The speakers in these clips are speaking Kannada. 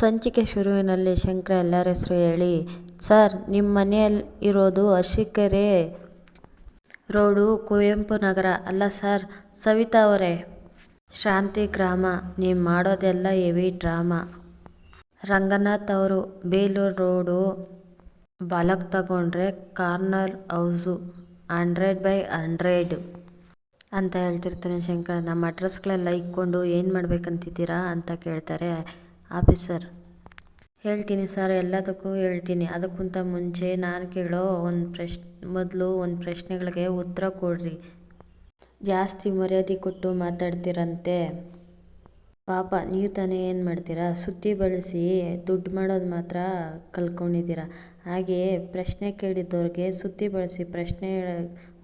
ಸಂಚಿಕೆ ಶುರುವಿನಲ್ಲಿ ಶಂಕರ ಎಲ್ಲರ ಹೆಸರು ಹೇಳಿ, ಸರ್ ನಿಮ್ಮ ಮನೆಯಲ್ಲಿ ಇರೋದು ಅರ್ಶಿಕೆರೆ ರೋಡು ಕುವೆಂಪು ನಗರ. ಅಲ್ಲ ಸರ್, ಸವಿತಾ ಅವರೇ. ಶಾಂತಿ ಗ್ರಾಮ. ನೀವು ಮಾಡೋದೆಲ್ಲ ಹೆವಿ ಡ್ರಾಮಾ. ರಂಗನಾಥ್ ಅವರು ಬೇಲೂರು ರೋಡು ಬಾಲಕ್ ತಗೊಂಡ್ರೆ corner house, hundred by hundred ಅಂತ ಹೇಳ್ತಿರ್ತಾನೆ ಶಂಕರ್. ನಮ್ಮ ಅಡ್ರೆಸ್ಗಳೆಲ್ಲ ಇಕ್ಕೊಂಡು ಏನು ಮಾಡ್ಬೇಕಂತಿದ್ದೀರಾ ಅಂತ ಕೇಳ್ತಾರೆ. ಆಫೀಸರ್. ಹೇಳ್ತೀನಿ ಸರ್, ಎಲ್ಲದಕ್ಕೂ ಹೇಳ್ತೀನಿ. ಅದಕ್ಕಿಂತ ಮುಂಚೆ ನಾನು ಕೇಳೋ ಒಂದು ಪ್ರಶ್ ಮೊದಲು ಒಂದು ಪ್ರಶ್ನೆಗಳಿಗೆ ಉತ್ತರ ಕೊಡ್ರಿ. ಜಾಸ್ತಿ ಮರ್ಯಾದೆ ಕೊಟ್ಟು ಮಾತಾಡ್ತೀರಂತೆ. ಪಾಪ, ನೀವು ತಾನೇ ಏನು ಮಾಡ್ತೀರಾ? ಸುತ್ತಿ ಬಳಸಿ ದುಡ್ಡು ಮಾಡೋದು ಮಾತ್ರ ಕಲ್ಕೊಂಡಿದ್ದೀರಾ? ಹಾಗೆಯೇ ಪ್ರಶ್ನೆ ಕೇಳಿದ್ದವ್ರಿಗೆ ಸುತ್ತಿ ಬಳಸಿ ಪ್ರಶ್ನೆ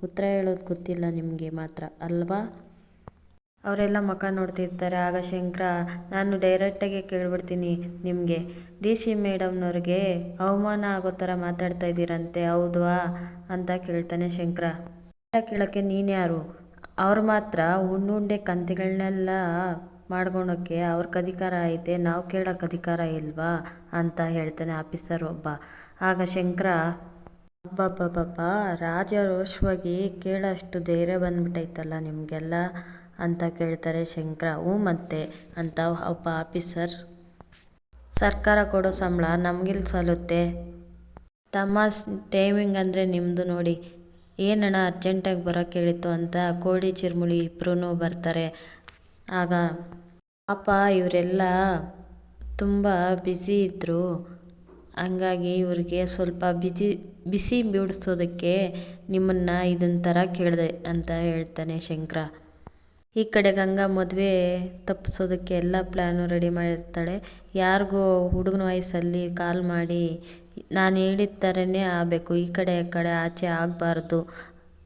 ಉತ್ತರ ಹೇಳೋದು ಗೊತ್ತಿಲ್ಲ ನಿಮಗೆ ಮಾತ್ರ, ಅಲ್ವಾ? ಅವರೆಲ್ಲ ಮುಖ ನೋಡ್ತಿರ್ತಾರೆ. ಆಗ ಶಂಕರ, ನಾನು ಡೈರೆಕ್ಟಾಗಿ ಕೇಳಿಬಿಡ್ತೀನಿ ನಿಮಗೆ. ಡಿ ಸಿ ಮೇಡಮ್ನವ್ರಿಗೆ ಅವಮಾನ ಆಗೋ ಥರ ಮಾತಾಡ್ತಾ ಇದ್ದೀರಂತೆ ಹೌದ್ವಾ ಅಂತ ಕೇಳ್ತಾನೆ ಶಂಕರ. ಕೇಳೋಕ್ಕೆ ನೀನು ಯಾರು? ಅವ್ರು ಮಾತ್ರ ಉಣ್ಣುಂಡೆ ಕಂತಿಗಳನ್ನೆಲ್ಲ ಮಾಡ್ಕೊಳೋಕ್ಕೆ ಅವ್ರಿಗೆ ಅಧಿಕಾರ ಐತೆ, ನಾವು ಕೇಳೋಕ್ಕೆ ಅಧಿಕಾರ ಇಲ್ವಾ? ಅಂತ ಹೇಳ್ತಾನೆ ಆಫೀಸರ್ ಒಬ್ಬ. ಆಗ ಶಂಕರ, ಅಬ್ಬಬ್ಬಬ್ಬಬ್ಬ, ರಾಜರೋಷವಾಗಿ ಕೇಳೋಷ್ಟು ಧೈರ್ಯ ಬಂದ್ಬಿಟ್ಟೈತಲ್ಲ ನಿಮಗೆಲ್ಲ? ಅಂತ ಕೇಳ್ತಾರೆ ಶಂಕರ. ಹ್ಞೂ ಮತ್ತೆ, ಅಂತ ಒಬ್ಬ ಆಫೀಸರ್. ಸರ್ಕಾರ ಕೊಡೋ ಸಂಬಳ ನಮಗಿಲ್ಲಿ ಸಲ್ಲುತ್ತೆ ತಮ್ಮ ಟೈಮಿಂಗ್ ಅಂದರೆ ನಿಮ್ಮದು ನೋಡಿ. ಏನಣ್ಣ ಅರ್ಜೆಂಟಾಗಿ ಬರೋಕ್ಕೆ ಹೇಳಿತ್ತು ಅಂತ ಕೋಡಿ, ಚಿರುಮುಳಿ ಇಬ್ಬರೂ ಬರ್ತಾರೆ. ಆಗ ಪಾಪ ಇವರೆಲ್ಲ ತುಂಬ ಬ್ಯುಸಿ ಇದ್ದರು ಹಂಗಾಗಿ ಇವ್ರಿಗೆ ಸ್ವಲ್ಪ ಬಿಸಿ ಬಿಸಿ ಬಿಡಿಸೋದಕ್ಕೆ ನಿಮ್ಮನ್ನು ಇದನ್ನ ಥರ ಕೇಳಿದೆ ಅಂತ ಹೇಳ್ತಾನೆ ಶಂಕರ. ಈ ಕಡೆ ಗಂಗಾ ಮದುವೆ ತಪ್ಪಿಸೋದಕ್ಕೆ ಎಲ್ಲ ಪ್ಲ್ಯಾನು ರೆಡಿ ಮಾಡಿರ್ತಾಳೆ. ಯಾರಿಗೂ ಹುಡುಗನ ವಯಸ್ಸಲ್ಲಿ ಕಾಲ್ ಮಾಡಿ, ನಾನು ಹೇಳಿದ ಥರನೇ ಆಗಬೇಕು, ಈ ಕಡೆ ಆ ಕಡೆ ಆಚೆ ಆಗಬಾರ್ದು.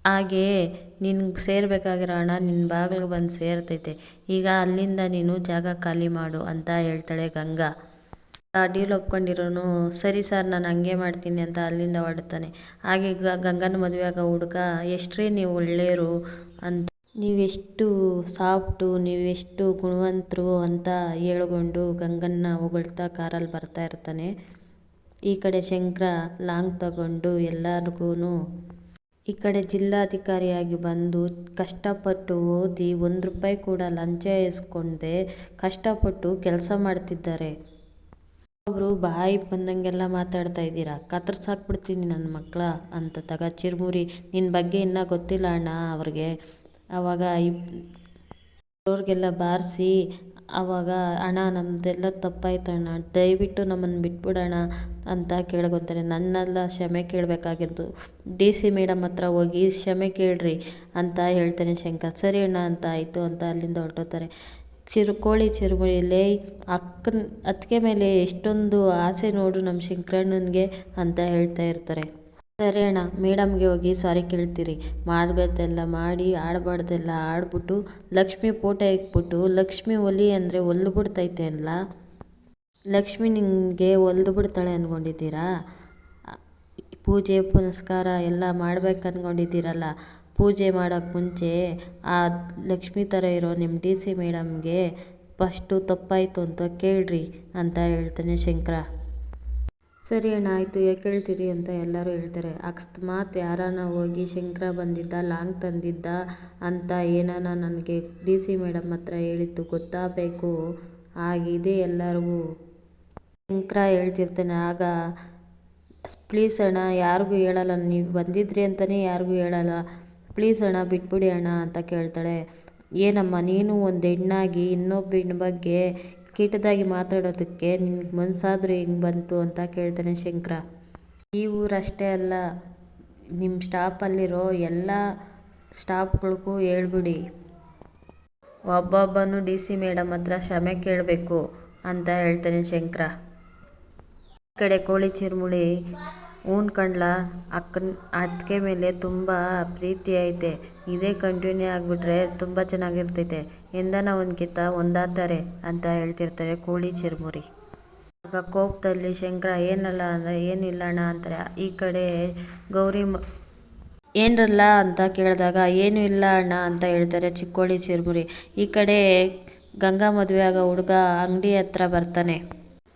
ಹಾಗೆಯೇ ನಿನ್ಗೆ ಸೇರಬೇಕಾಗಿರೋ ಹಣ ನಿನ್ನ ಬಾಗಿಲಿಗೆ ಬಂದು ಸೇರ್ತೈತೆ. ಈಗ ಅಲ್ಲಿಂದ ನೀನು ಜಾಗ ಖಾಲಿ ಮಾಡು ಅಂತ ಹೇಳ್ತಾಳೆ ಗಂಗಾ. ಆ ಡೀಲ್ ಒಪ್ಕೊಂಡಿರೋನು, ಸರಿ ಸರ್ ನಾನು ಹಂಗೆ ಮಾಡ್ತೀನಿ ಅಂತ ಅಲ್ಲಿಂದ ಹೊರಡ್ತಾನೆ. ಹಾಗೆ ಗಂಗನ ಮದುವೆ ಆಗೋ ಹುಡುಗ, ಎಷ್ಟ್ರೀ ನೀವು ಒಳ್ಳೆಯರು ಅಂತ ನೀವೆಷ್ಟು ಸಾಫ್ಟು, ನೀವೆಷ್ಟು ಗುಣವಂತರು ಅಂತ ಹೇಳ್ಕೊಂಡು ಗಂಗನ್ನ ಹೊಗಳ್ತಾ ಕಾರಲ್ಲಿ ಬರ್ತಾ ಇರ್ತಾನೆ. ಈ ಕಡೆ ಶಂಕರ ಲಾಂಗ್ ತಗೊಂಡು ಎಲ್ಲರಿಗೂ ಈ ಕಡೆ ಜಿಲ್ಲಾಧಿಕಾರಿಯಾಗಿ ಬಂದು ಕಷ್ಟಪಟ್ಟು ಓದಿ ಒಂದು ರೂಪಾಯಿ ಕೂಡ ಲಂಚ ಇಸ್ಕೊಂಡೆ ಕಷ್ಟಪಟ್ಟು ಕೆಲಸ ಮಾಡ್ತಿದ್ದಾರೆ. ಅವರು ಬಾಯಿ ಬಂದಂಗೆಲ್ಲ ಮಾತಾಡ್ತಾ ಇದ್ದೀರಾ? ಕತ್ತರ್ಸಾಕ್ಬಿಡ್ತೀನಿ ನನ್ನ ಮಕ್ಕಳ ಅಂತ ತಗ ಚಿರುಮುರಿ. ನಿನ್ನ ಬಗ್ಗೆ ಇನ್ನೂ ಗೊತ್ತಿಲ್ಲ ಅಣ್ಣ ಅವ್ರಿಗೆ. ಆವಾಗ ಅವ್ರಿಗೆಲ್ಲ ಬಾರಿಸಿ ಆವಾಗ ಅಣ್ಣ ನಮ್ಮದೆಲ್ಲ ತಪ್ಪಾಯ್ತಣ್ಣ, ದಯವಿಟ್ಟು ನಮ್ಮನ್ನು ಬಿಟ್ಬಿಡೋಣ ಅಂತ ಕೇಳ್ಕೊತಾರೆ. ನನ್ನೆಲ್ಲ ಕ್ಷಮೆ ಕೇಳಬೇಕಾಗಿದ್ದು. ಡಿ ಸಿ ಮೇಡಮ್ ಹತ್ರ ಹೋಗಿ ಕ್ಷಮೆ ಕೇಳ್ರಿ ಅಂತ ಹೇಳ್ತಾನೆ ಶಂಕರ್. ಸರಿ ಅಣ್ಣ, ಅಂತ ಆಯಿತು ಅಂತ ಅಲ್ಲಿಂದ ಹೊರಟೋತಾರೆ ಚಿರುಕೋಳಿ ಕೋಳಿ ಅಕ್ಕನ, ಅತ್ತಿಗೆ ಮೇಲೆ ಎಷ್ಟೊಂದು ಆಸೆ ನೋಡು ನಮ್ಮ ಶಂಕರಣ್ಣನಿಗೆ ಅಂತ ಹೇಳ್ತಾ ಇರ್ತಾರೆ. ಸರಿ ಅಣ್ಣ, ಮೇಡಮ್ಗೆ ಹೋಗಿ ಸಾರಿ ಕೇಳ್ತೀರಿ. ಮಾಡಬೇಕೆಲ್ಲ ಮಾಡಿ, ಆಡಬಾರ್ದೆಲ್ಲ ಆಡ್ಬಿಟ್ಟು, ಲಕ್ಷ್ಮಿ ಫೋಟೋ ಇಕ್ಬಿಟ್ಟು, ಲಕ್ಷ್ಮಿ ಒಲಿ ಅಂದರೆ ಒಲ್ದು ಬಿಡ್ತೈತೆ ಅಲ್ಲ? ಲಕ್ಷ್ಮಿ ನಿಮಗೆ ಒಲ್ದು ಬಿಡ್ತಾಳೆ ಅಂದ್ಕೊಂಡಿದ್ದೀರಾ ಪೂಜೆ, ಪುನಸ್ಕಾರ ಎಲ್ಲ ಮಾಡ್ಬೇಕು ಅಂದ್ಕೊಂಡಿದ್ದೀರಲ್ಲ ಪೂಜೆ ಮಾಡೋಕ್ಕೆ ಮುಂಚೆ ಆ ಲಕ್ಷ್ಮಿ ಥರ ಇರೋ ನಿಮ್ಮ ಡಿ ಸಿ ಮೇಡಮ್ಗೆ ಫಸ್ಟು ತಪ್ಪಾಯಿತು ಅಂತ ಕೇಳ್ರಿ ಅಂತ ಹೇಳ್ತಾನೆ ಶಂಕರ. ಸರಿ ಅಣ್ಣ, ಆಯಿತು ಯಾಕೆ ಹೇಳ್ತೀರಿ ಅಂತ ಎಲ್ಲರೂ ಹೇಳ್ತಾರೆ. ಅಕಸ್ಮಾತ್ ಯಾರಾನ ಹೋಗಿ ಶಂಕರ ಬಂದಿದ್ದ, ಲಾಂಗ್ ತಂದಿದ್ದ ಅಂತ ಏನಾನ ನನಗೆ ಡಿ ಸಿ ಮೇಡಮ್ ಹತ್ರ ಹೇಳಿದ್ದು ಗೊತ್ತಾಗಬೇಕು. ಆಗಿದೆ ಎಲ್ಲರಿಗೂ. ಶಂಕರ ಹೇಳ್ತಿರ್ತಾನೆ, ಆಗ, ಪ್ಲೀಸ್ ಅಣ್ಣ, ಯಾರಿಗೂ ಹೇಳಲ್ಲ. ನೀವು ಬಂದಿದ್ರಿ ಅಂತಲೇ ಯಾರಿಗೂ ಹೇಳಲ್ಲ. ಪ್ಲೀಸ್ ಅಣ್ಣ, ಬಿಟ್ಬಿಡಿ ಅಣ್ಣ, ಅಂತ ಕೇಳ್ತಾಳೆ. ಏನಮ್ಮ, ನೀನು ಒಂದು ಹೆಣ್ಣಾಗಿ ಇನ್ನೊಬ್ಬ ಬಗ್ಗೆ ಕೀಟದಾಗಿ ಮಾತಾಡೋದಕ್ಕೆ ನಿನ್ಗೆ ಮನಸ್ಸಾದ್ರೂ ಹೆಂಗೆ ಬಂತು ಅಂತ ಕೇಳ್ತಾನೆ ಶಂಕರ. ಈ ಊರಷ್ಟೇ ಅಲ್ಲ ನಿಮ್ಮ ಸ್ಟಾಪಲ್ಲಿರೋ ಎಲ್ಲ ಸ್ಟಾಫ್ಗಳಿಗೂ ಹೇಳ್ಬಿಡಿ. ಒಬ್ಬೊಬ್ಬನು ಡಿ ಸಿ ಮೇಡಮ್ ಹತ್ರ ಕ್ಷಮೆ ಕೇಳಬೇಕು ಅಂತ ಹೇಳ್ತಾನೆ ಶಂಕರ. ಈ ಕಡೆ ಕೋಳಿ ಚಿರುಮುಳಿ ಹ್ಞೂ ಕಣ್ಲ ಅಕ್ಕನ ಅತ್ತಿಗೆ ಮೇಲೆ ತುಂಬ ಪ್ರೀತಿ ಐತೆ. ಇದೇ ಕಂಟಿನ್ಯೂ ಆಗಿಬಿಟ್ರೆ ತುಂಬ ಚೆನ್ನಾಗಿರ್ತೈತೆ. ಎಂದನ ಒಂದ್ಕಿತ ಒಂದಾತಾರೆ ಅಂತ ಹೇಳ್ತಿರ್ತಾರೆ ಕೋಳಿ ಚಿರುಮುರಿ. ಆಗ ಕೋಪದಲ್ಲಿ, ಶಂಕರ, ಏನಲ್ಲ ಅಂದರೆ ಏನಿಲ್ಲ ಅಣ್ಣ ಅಂತಾರೆ. ಈ ಕಡೆ ಗೌರಿ ಮ, ಏನರಲ್ಲ ಅಂತ ಕೇಳಿದಾಗ, ಏನೂ ಇಲ್ಲ ಅಣ್ಣ ಅಂತ ಹೇಳ್ತಾರೆ ಚಿಕ್ಕೋಳಿ ಚಿರುಮುರಿ. ಈ ಕಡೆ ಗಂಗಾ ಮದುವೆ ಆಗೋ ಹುಡುಗ ಅಂಗಡಿ ಹತ್ರ ಬರ್ತಾನೆ.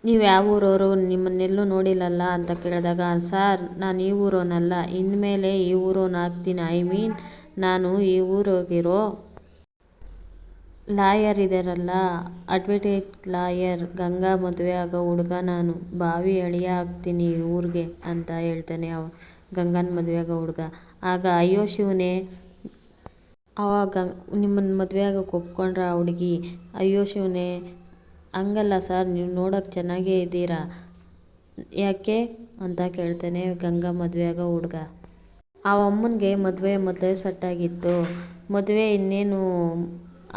ನೀವು ಯಾವ ಊರವರು? ನಿಮ್ಮನ್ನೆಲ್ಲೂ ನೋಡಿಲ್ಲಲ್ಲ ಅಂತ ಕೇಳಿದಾಗ, ಸರ್, ನಾನು ಈ ಊರೋನಲ್ಲ ಇನ್ಮೇಲೆ ಈ ಊರೋನ ಆಗ್ತೀನಿ. ಐ ಮೀನ್, ನಾನು ಈ ಊರೋಗಿರೋ ಲಾಯರ್ ಇದಾರಲ್ಲ. ಅಡ್ವೊಕೇಟ್ ಲಾಯರ್, ಗಂಗಾ ಮದುವೆ ಆಗೋ ಹುಡುಗ ನಾನು. ಬಾವಿ ಅಳಿಯ ಆಗ್ತೀನಿ ಈ ಊರಿಗೆ, ಅಂತ ಹೇಳ್ತಾನೆ ಅವ, ಗಂಗನ ಮದುವೆ ಆಗೋ ಹುಡುಗ. ಆಗ ಅಯ್ಯೋ ಶಿವನೇ, ಅವಾಗ ನಿಮ್ಮನ್ನು ಮದುವೆ ಆಗೋಕೆ ಒಪ್ಕೊಂಡ್ರ ಆ ಹುಡುಗಿ. ಅಯ್ಯೋ ಶಿವನೇ ಹಂಗಲ್ಲ ಸರ್, ನೀವು ನೋಡೋಕ್ಕೆ ಚೆನ್ನಾಗೇ ಇದ್ದೀರಾ? ಯಾಕೆ ಅಂತ ಕೇಳ್ತಾನೆ ಗಂಗಾ ಮದುವೆ ಆಗೋ ಹುಡುಗ. ಆ ಅಮ್ಮನಿಗೆ ಮದುವೆ ಮೊದಲೇ ಸೆಟ್ಟಾಗಿತ್ತು ಮದುವೆ ಇನ್ನೇನು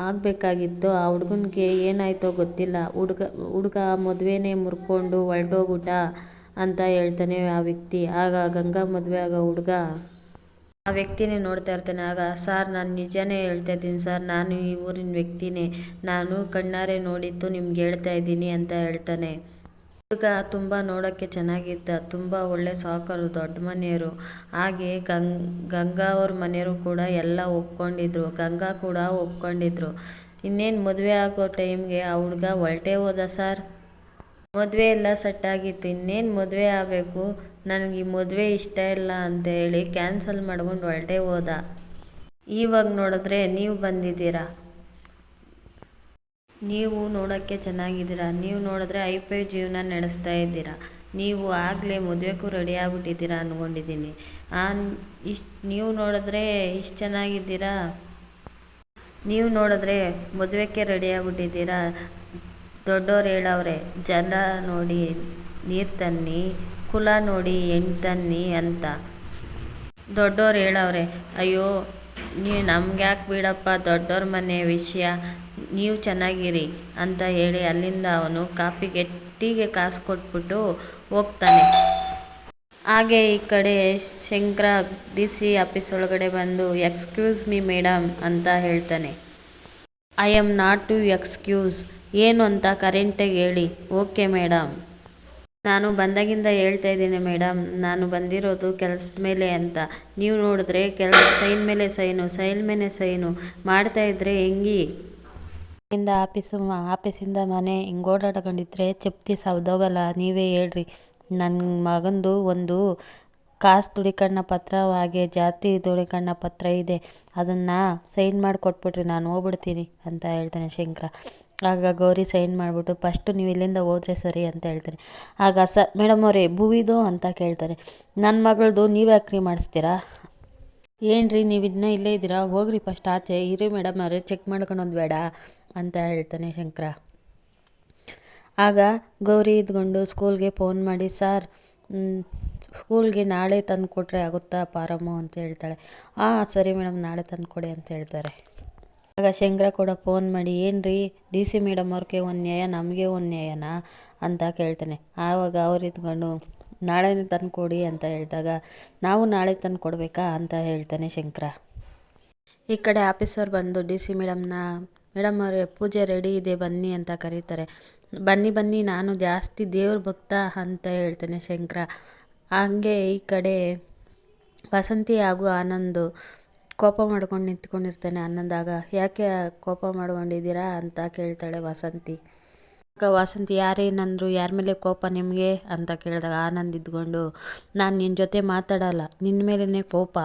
ಆಗಬೇಕಾಗಿತ್ತು? ಆ ಹುಡುಗನಿಗೆ ಏನಾಯ್ತೋ ಗೊತ್ತಿಲ್ಲ. ಹುಡುಗ ಹುಡುಗ ಮದುವೆನೇ ಮುರ್ಕೊಂಡು ಹೊರಟೋಗ್ಬಿಟ್ಟ ಅಂತ ಹೇಳ್ತಾನೆ ಆ ವ್ಯಕ್ತಿ. ಆಗ ಗಂಗಾ ಮದುವೆ ಆಗೋ ಹುಡುಗ ಆ ವ್ಯಕ್ತಿನೇ ನೋಡ್ತಾ ಇರ್ತಾನೆ. ಆಗ, ಸರ್, ನಾನು ನಿಜನೇ ಹೇಳ್ತಾ ಇದ್ದೀನಿ ಸರ್. ನಾನು ಈ ಊರಿನ ವ್ಯಕ್ತಿನೇ. ನಾನು ಕಣ್ಣಾರೆ ನೋಡಿದ್ದು ನಿಮ್ಗೆ ಹೇಳ್ತಾ ಇದ್ದೀನಿ ಅಂತ ಹೇಳ್ತಾನೆ. ಹುಡುಗ ತುಂಬ ನೋಡೋಕ್ಕೆ ಚೆನ್ನಾಗಿದ್ದ. ತುಂಬ ಒಳ್ಳೆ ಸಾಕರು, ದೊಡ್ಡ ಮನೆಯವರು. ಹಾಗೆ ಗಂಗ್, ಗಂಗಾ ಅವ್ರ ಮನೆಯವರು ಕೂಡ ಎಲ್ಲ ಒಪ್ಕೊಂಡಿದ್ರು. ಗಂಗಾ ಕೂಡ ಒಪ್ಕೊಂಡಿದ್ರು. ಇನ್ನೇನು ಮದುವೆ ಆಗೋ ಟೈಮ್ಗೆ ಆ ಹುಡುಗ ಹೊರಟೇ ಹೋದ ಸರ್. ಮದುವೆ ಎಲ್ಲ ಸೆಟ್ ಆಗಿತ್ತು, ಇನ್ನೇನು ಮದುವೆ ಆಗಬೇಕು? ನನಗೆ ಈ ಮದುವೆ ಇಷ್ಟ ಇಲ್ಲ ಅಂತ ಹೇಳಿ ಕ್ಯಾನ್ಸಲ್ ಮಾಡ್ಕೊಂಡು ಹೊರಟೇ ಹೋದ. ಇವಾಗ ನೋಡಿದ್ರೆ ನೀವು ಬಂದಿದ್ದೀರಾ? ನೀವು ನೋಡೋಕ್ಕೆ ಚೆನ್ನಾಗಿದ್ದೀರಾ? ನೀವು ನೋಡಿದ್ರೆ ಐ ಜೀವನ ನಡೆಸ್ತಾ ಇದ್ದೀರಾ? ನೀವು ಆಗಲೇ ಮದುವೆಗೂ ರೆಡಿ ಆಗ್ಬಿಟ್ಟಿದ್ದೀರಾ ಅಂದ್ಕೊಂಡಿದ್ದೀನಿ ಇಷ್ಟು, ನೀವು ನೋಡಿದ್ರೆ ಇಷ್ಟು ಚೆನ್ನಾಗಿದ್ದೀರಾ? ನೀವು ನೋಡಿದ್ರೆ ಮದುವೆಗೆ ರೆಡಿ ಆಗ್ಬಿಟ್ಟಿದ್ದೀರಾ? ದೊಡ್ಡೋರು ಹೇಳವ್ರೆ ಜನ ನೋಡಿ ನೀರು ತನ್ನಿ, ಕುಲ ನೋಡಿ ಹೆಣ್ ತನ್ನಿ ಅಂತ. ದೊಡ್ಡೋರು ಹೇಳವ್ರೆ ಅಯ್ಯೋ, ನೀವು ನಮ್ಗೆ ಯಾಕೆ ಬಿಡಪ್ಪ ದೊಡ್ಡೋರ ಮನೆ ವಿಷಯ, ನೀವು ಚೆನ್ನಾಗಿರಿ ಅಂತ ಹೇಳಿ ಅಲ್ಲಿಂದ ಅವನು ಕಾಫಿ ಗಟ್ಟಿಗೆ ಕಾಸು ಕೊಟ್ಬಿಟ್ಟು ಹೋಗ್ತಾನೆ. ಹಾಗೆ ಈ ಕಡೆ ಶಂಕರ ಡಿ ಸಿ ಆಫೀಸ್ ಒಳಗಡೆ ಬಂದು, ಎಕ್ಸ್ಕ್ಯೂಸ್ ಮೀ ಮೇಡಮ್ ಅಂತ ಹೇಳ್ತಾನೆ. I am not to excuse. ಏನು ಅಂತ ಕರೆಂಟಾಗಿ ಹೇಳಿ. ಓಕೆ ಮೇಡಮ್ ನಾನು ಬಂದಾಗಿಂದ ಹೇಳ್ತಾ ಇದ್ದೀನಿ ಮೇಡಮ್ ನಾನು ಬಂದಿರೋದು ಕೆಲಸದ ಮೇಲೆ ಅಂತ. ನೀವು ನೋಡಿದ್ರೆ ಕೆಲಸ ಸೈನ್ ಮೇಲೆ ಸೈನು ಸೈನ್ ಮೇಲೆ ಸೈನು ಮಾಡ್ತಾ ಇದ್ರೆ ಹೆಂಗಿ? ಇಂದ ಆಫೀಸು ಆಫೀಸಿಂದ ಮನೆ ಹಿಂಗೆ ಓಡಾಡ್ಕೊಂಡಿದ್ರೆ, ಚಪ್ತಿ ಸವ್ದೋಗಲ್ಲ. ನೀವೇ ಹೇಳ್ರಿ. ನನ್ನ ಮಗಂದು ಒಂದು ಕಾಸು ದುಡಿಕಣ್ಣ ಪತ್ರ ಹಾಗೆ ಜಾತಿ ದುಡಿಕಣ್ಣ ಪತ್ರ ಇದೆ. ಅದನ್ನು ಸೈನ್ ಮಾಡಿ ಕೊಟ್ಬಿಟ್ರಿ ನಾನು ಹೋಗ್ಬಿಡ್ತೀನಿ ಅಂತ ಹೇಳ್ತಾನೆ ಶಂಕರ. ಆಗ ಗೌರಿ ಸೈನ್ ಮಾಡಿಬಿಟ್ಟು, ಫಸ್ಟು ನೀವು ಇಲ್ಲಿಂದ ಹೋದ್ರೆ ಸರಿ ಅಂತ ಹೇಳ್ತಾರೆ ಆಗ ಸ ಮೇಡಮ್ ಅವರೇ, ಭೂವಿದು ಅಂತ ಕೇಳ್ತಾರೆ ನನ್ನ ಮಗಳದು ನೀವು ಯಾಕ್ರಿ ಮಾಡಿಸ್ತೀರಾ? ಏನು ನೀವು ಇದನ್ನ ಇಲ್ಲೇ ಇದ್ದೀರಾ? ಹೋಗ್ರಿ ಫಸ್ಟ್ ಆಚೆ. ಇರಿ ಮೇಡಮ್ ಅವರೇ ಚೆಕ್ ಮಾಡ್ಕೊಳೋದು ಬೇಡ ಅಂತ ಹೇಳ್ತಾನೆ ಶಂಕರ. ಆಗ ಗೌರಿ ಇದ್ಕೊಂಡು ಸ್ಕೂಲ್ಗೆ ಫೋನ್ ಮಾಡಿ, ಸಾರ್ ಸ್ಕೂಲ್ಗೆ ನಾಳೆ ತಂದು ಕೊಟ್ಟರೆ ಆಗುತ್ತಾ ಪಾರಮ್ಮು ಅಂತ ಹೇಳ್ತಾಳೆ. ಹಾಂ ಸರಿ ಮೇಡಮ್ ನಾಳೆ ತಂದು ಕೊಡಿ ಅಂತ ಹೇಳ್ತಾರೆ. ಆಗ ಶಂಕರ ಕೂಡ ಫೋನ್ ಮಾಡಿ ಏನು ರೀ ಡಿ ಸಿ ಮೇಡಮ್ ಅವ್ರಿಗೆ ಒಂದು ನ್ಯಾಯ, ನಮಗೆ ಒಂದು ನ್ಯಾಯನಾ ಅಂತ ಕೇಳ್ತಾನೆ. ಆವಾಗ ಅವ್ರು ಇದ್ಕೊಂಡು, ನಾಳೆನೇ ತಂದು ಕೊಡಿ ಅಂತ ಹೇಳಿದಾಗ, ನಾವು ನಾಳೆ ತಂದು ಕೊಡಬೇಕಾ ಅಂತ ಹೇಳ್ತಾನೆ ಶಂಕರ. ಈ ಕಡೆ ಆಫೀಸರ್ ಬಂದು, ಡಿ ಸಿ ಮೇಡಮ್ನ ಮೇಡಮ್ ಅವರೇ, ಪೂಜೆ ರೆಡಿ ಇದೆ, ಬನ್ನಿ ಅಂತ ಕರೀತಾರೆ. ಬನ್ನಿ ಬನ್ನಿ, ನಾನು ಜಾಸ್ತಿ ದೇವ್ರ ಭಕ್ತ ಅಂತ ಹೇಳ್ತಾನೆ ಶಂಕರ. ಹಂಗೆ ಈ ಕಡೆ ವಸಂತಿ ಹಾಗೂ ಆನಂದ್ ಕೋಪ ಮಾಡ್ಕೊಂಡು ನಿಂತ್ಕೊಂಡಿರ್ತಾನೆ ಆನಂದಾಗ ಯಾಕೆ ಕೋಪ ಮಾಡ್ಕೊಂಡಿದ್ದೀರಾ? ಅಂತ ಕೇಳ್ತಾಳೆ ವಸಂತಿ. ಆಗ ವಸಂತಿ ಯಾರೇನಂದ್ರು ಯಾರ ಮೇಲೆ ಕೋಪ ನಿಮಗೆ? ಅಂತ ಕೇಳಿದಾಗ ಆನಂದ್ ಇದ್ಕೊಂಡು, ನಾನು ನಿನ್ನ ಜೊತೆ ಮಾತಾಡಲ್ಲ ನಿನ್ನ ಮೇಲೇ ಕೋಪ.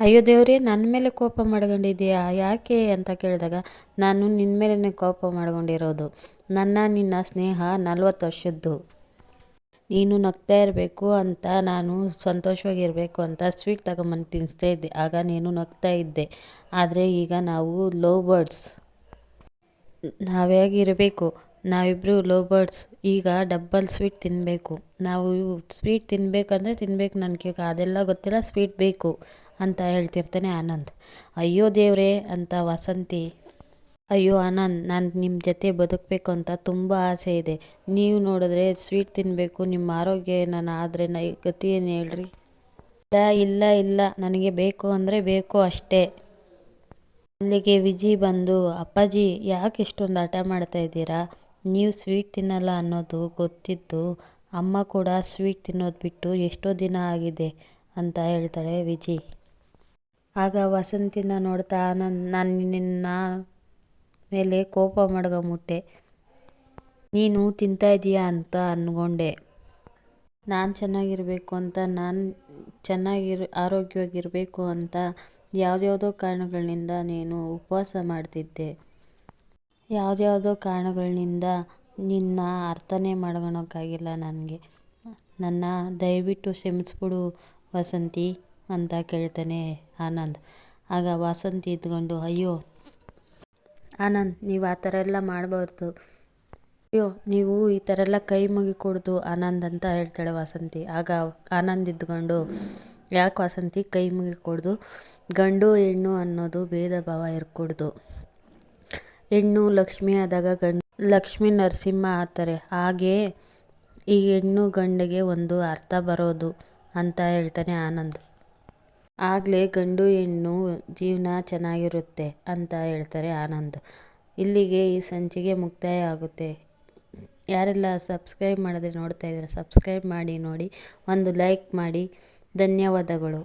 ಅಯ್ಯೋ ದೇವ್ರಿ ನನ್ನ ಮೇಲೆ ಕೋಪ ಮಾಡ್ಕೊಂಡಿದ್ದೀಯಾ? ಯಾಕೆ? ಅಂತ ಕೇಳಿದಾಗ, ನಾನು ನಿನ್ನ ಮೇಲೇ ಕೋಪ ಮಾಡ್ಕೊಂಡಿರೋದು. ನನ್ನ, ನಿನ್ನ ಸ್ನೇಹ ನಲ್ವತ್ತು ವರ್ಷದ್ದು. ನೀನು ನಗ್ತಾ ಇರಬೇಕು ಅಂತ ನಾನು ಸಂತೋಷವಾಗಿರಬೇಕು ಅಂತ ಸ್ವೀಟ್ ತಗೊಂಬಂದು ತಿನ್ನಿಸ್ತಾ ಇದ್ದೆ. ಆಗ ನೀನು ನಗ್ತಾ ಇದ್ದೆ. ಆದರೆ ಈಗ ನಾವು ಲವ್ ಬರ್ಡ್ಸ್ ನಾವ್ಯಾಗಿರಬೇಕು ನಾವಿಬ್ಬರು ಲವ್ ಬರ್ಡ್ಸ್ ಈಗ ಡಬ್ಬಲ್ ಸ್ವೀಟ್ ತಿನ್ನಬೇಕು ನಾವು ಸ್ವೀಟ್ ತಿನ್ನಬೇಕಂದ್ರೆ ತಿನ್ಬೇಕು ನನಗೆ. ಅದೆಲ್ಲ ಗೊತ್ತಿಲ್ಲ ಸ್ವೀಟ್ ಬೇಕು ಅಂತ ಹೇಳ್ತಿರ್ತಾನೆ ಆನಂದ್. ಅಯ್ಯೋ ದೇವರೇ ಅಂತ ವಸಂತಿ ಅಯ್ಯೋ ಆನಂದ್ ನಾನು ನಿಮ್ಮ ಜೊತೆ ಬದುಕಬೇಕು ಅಂತ ತುಂಬ ಆಸೆ ಇದೆ. ನೀವು ನೋಡಿದ್ರೆ ಸ್ವೀಟ್ ತಿನ್ನಬೇಕು ನಿಮ್ಮ ಆರೋಗ್ಯ ಏನಾನ ಆದರೆ ನೈ, ಗತಿ ಏನು ಹೇಳ್ರಿ? ಇಲ್ಲ ಇಲ್ಲ ಇಲ್ಲ. ನನಗೆ ಬೇಕು ಅಂದರೆ ಬೇಕು ಅಷ್ಟೇ. ಅಲ್ಲಿಗೆ ವಿಜಿ ಬಂದು, ಅಪ್ಪಾಜಿ, ಯಾಕೆ ಇಷ್ಟೊಂದು ಆಟ ಮಾಡ್ತಾ ಇದ್ದೀರಾ? ನೀವು ಸ್ವೀಟ್ ತಿನ್ನಲ್ಲ ಅನ್ನೋದು ಗೊತ್ತಿದ್ದು, ಅಮ್ಮ ಕೂಡ ಸ್ವೀಟ್ ತಿನ್ನೋದು ಬಿಟ್ಟು ಎಷ್ಟೋ ದಿನ ಆಗಿದೆ ಅಂತ ಹೇಳ್ತಾಳೆ ವಿಜಿ. ಆಗ ವಸಂತಿನ ನೋಡ್ತಾ ಆನಂದ್, ನಾನು ನಿನ್ನ ಮೇಲೆ ಕೋಪ ಮಾಡ್ಕೊಂಬಿಟ್ಟೆ ನೀನು ತಿಂತಾ ಇದೀಯ ಅಂತ ಅಂದ್ಕೊಂಡೆ. ನಾನು ಚೆನ್ನಾಗಿರಬೇಕು ಅಂತ, ನಾನು ಚೆನ್ನಾಗಿ ಆರೋಗ್ಯವಾಗಿರಬೇಕು ಅಂತ ಯಾವುದ್ಯಾವುದೋ ಕಾರಣಗಳಿಂದ ನೀನು ಉಪವಾಸ ಮಾಡ್ತಿದ್ದೆ. ಯಾವುದ್ಯಾವುದೋ ಕಾರಣಗಳಿಂದ ನಿನ್ನ ಅರ್ಥನೇ ಮಾಡ್ಕೊಳಕ್ಕಾಗಿಲ್ಲ ನನಗೆ ನನ್ನ ದಯವಿಟ್ಟು ಕ್ಷಮಿಸ್ಬಿಡು ವಸಂತಿ ಅಂತ ಕೇಳ್ತಾನೆ ಆನಂದ್. ಆಗ ವಸಂತಿ ಇದ್ಕೊಂಡು ಅಯ್ಯೋ ಆನಂದ್, ನೀವು ಆ ಥರ ಎಲ್ಲ ಮಾಡಬಾರ್ದು. ಅಯ್ಯೋ, ನೀವು ಈ ಥರ ಎಲ್ಲ ಕೈ ಮುಗಿಕೂಡ್ದು ಆನಂದ್ ಅಂತ ಹೇಳ್ತಾಳೆ ವಾಸಂತಿ. ಆಗ ಆನಂದ್ ಇದ್ಕೊಂಡು ಯಾಕೆ ವಾಸಂತಿ ಕೈ ಮುಗಿಕೂಡ್ದು. ಗಂಡು, ಹೆಣ್ಣು ಅನ್ನೋದು ಭೇದ ಭಾವ ಇರ್ಕೊಡ್ದು ಹೆಣ್ಣು ಲಕ್ಷ್ಮಿ ಆದಾಗ ಗಂಡು, ಲಕ್ಷ್ಮಿ ನರಸಿಂಹ ಆತಾರೆ ಹಾಗೆ ಈ ಹೆಣ್ಣು ಗಂಡಿಗೆ ಒಂದು ಅರ್ಥ ಬರೋದು ಅಂತ ಹೇಳ್ತಾನೆ ಆನಂದ್. ಆಗ್ಲೇ ಗಂಡು ಹೆಣ್ಣು ಜೀವನ ಚೆನ್ನಾಗಿರುತ್ತೆ ಅಂತ ಹೇಳ್ತಾರೆ ಆನಂದ್. ಇಲ್ಲಿಗೆ ಈ ಸಂಚಿಕೆ ಮುಕ್ತಾಯ ಆಗುತ್ತೆ. ಯಾರೆಲ್ಲ ಸಬ್ಸ್ಕ್ರೈಬ್ ಮಾಡಿದ್ರೆ ನೋಡ್ತಾ ಇದ್ದೀರಾ, ಸಬ್ಸ್ಕ್ರೈಬ್ ಮಾಡಿ ನೋಡಿ, ಒಂದು ಲೈಕ್ ಮಾಡಿ ಧನ್ಯವಾದಗಳು.